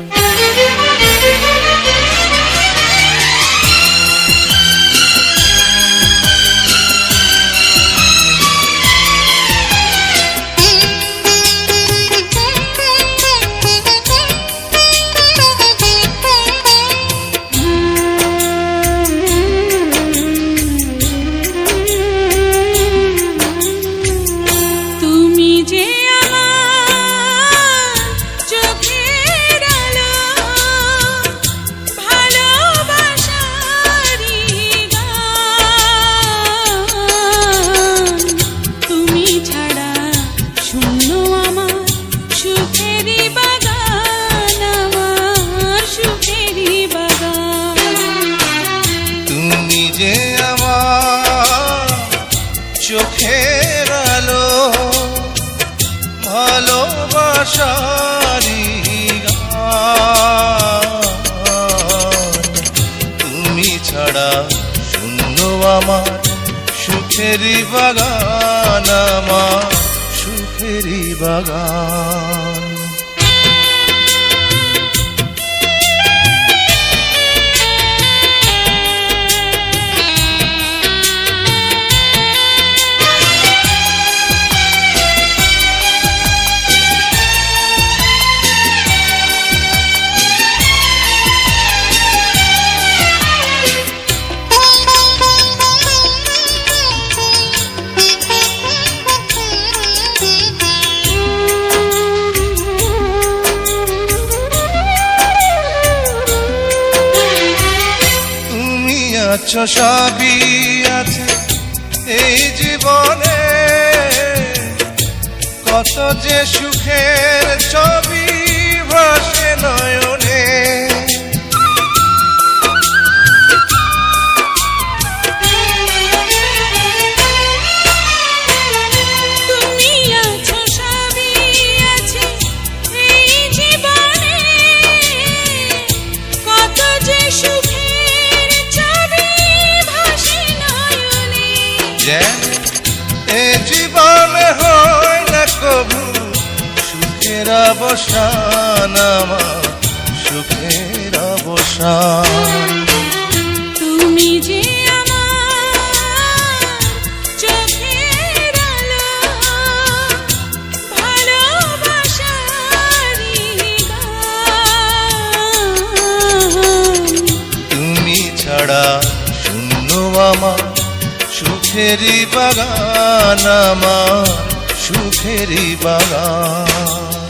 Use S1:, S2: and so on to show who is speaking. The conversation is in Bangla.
S1: তুমি গান। তুমি ছাড়া শূন্য আমার সুখেরি বাগান আমার সুখেরি বাগান
S2: আছো সবই আছে এই জীবনে। কত যে সুখের ছবি ভাসে নয়নে অবসান আমার সুখের অবসান।
S1: তুমি যে
S2: ছাড়া শূন্য আমার সুখেরই বাগান আমার সুখেরই বাগান।